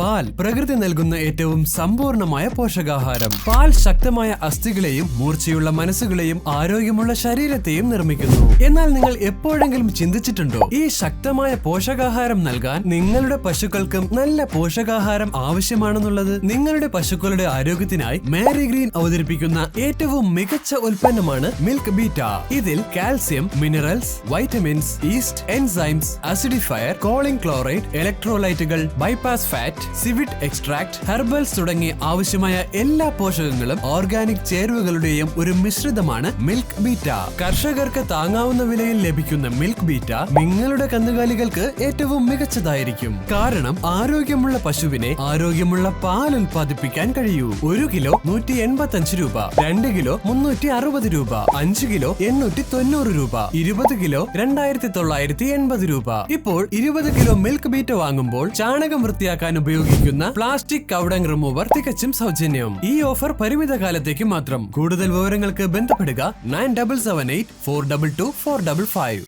പാൽ പ്രകൃതി നൽകുന്ന ഏറ്റവും സമ്പൂർണമായ പോഷകാഹാരം. പാൽ ശക്തമായ അസ്ഥികളെയും മൂർച്ചയുള്ള മനസ്സുകളെയും ആരോഗ്യമുള്ള ശരീരത്തെയും നിർമ്മിക്കുന്നു. എന്നാൽ നിങ്ങൾ എപ്പോഴെങ്കിലും ചിന്തിച്ചിട്ടുണ്ടോ? ഈ ശക്തമായ പോഷകാഹാരം നൽകാൻ നിങ്ങളുടെ പശുക്കൾക്കും നല്ല പോഷകാഹാരം ആവശ്യമാണെന്നുള്ളത് നിങ്ങളുടെ പശുക്കളുടെ ആരോഗ്യത്തിനായി മാരി ഗ്രീൻ അവതരിപ്പിക്കുന്ന ഏറ്റവും മികച്ച ഉൽപ്പന്നമാണ് മിൽക്ക് ബീറ്റ ഇതിൽ calcium minerals vitamins yeast enzymes acidifier choline chloride ഇലക്ട്രോലൈറ്റുകൾ bypass fat സിവിറ്റ് എക്സ്ട്രാക്ട് ഹെർബൽസ് തുടങ്ങിയ ആവശ്യമായ എല്ലാ പോഷകങ്ങളും ഓർഗാനിക് ചേരുവകളുടെയും ഒരു മിശ്രിതമാണ് മിൽക്ക് ബീറ്റ കർഷകർക്ക് താങ്ങാവുന്ന വിലയിൽ ലഭിക്കുന്ന മിൽക്ക് ബീറ്റ നിങ്ങളുടെ കന്നുകാലികൾക്ക് ഏറ്റവും മികച്ചതായിരിക്കും. കാരണം ആരോഗ്യമുള്ള പശുവിനെ ആരോഗ്യമുള്ള പാൽ ഉൽപ്പാദിപ്പിക്കാൻ കഴിയൂ. ഒരു കിലോ നൂറ്റി എൺപത്തി രൂപ രണ്ട് കിലോ മുന്നൂറ്റി അറുപത് രൂപ അഞ്ച് കിലോ എണ്ണൂറ്റി തൊണ്ണൂറ് രൂപ ഇരുപത് കിലോ രണ്ടായിരത്തി തൊള്ളായിരത്തി എൺപത് രൂപ. ഇപ്പോൾ ഇരുപത് കിലോ മിൽക്ക് ബീറ്റ് വാങ്ങുമ്പോൾ ചാണകം വൃത്തിയാക്കാൻ ഉപയോഗിക്കുന്ന പ്ലാസ്റ്റിക് കവടങ് റിമൂവർ തികച്ചും സൗജന്യം. ഈ ഓഫർ പരിമിത കാലത്തേക്ക് മാത്രം. കൂടുതൽ വിവരങ്ങൾക്ക് ബന്ധപ്പെടുക nine double seven eight four double two four double five.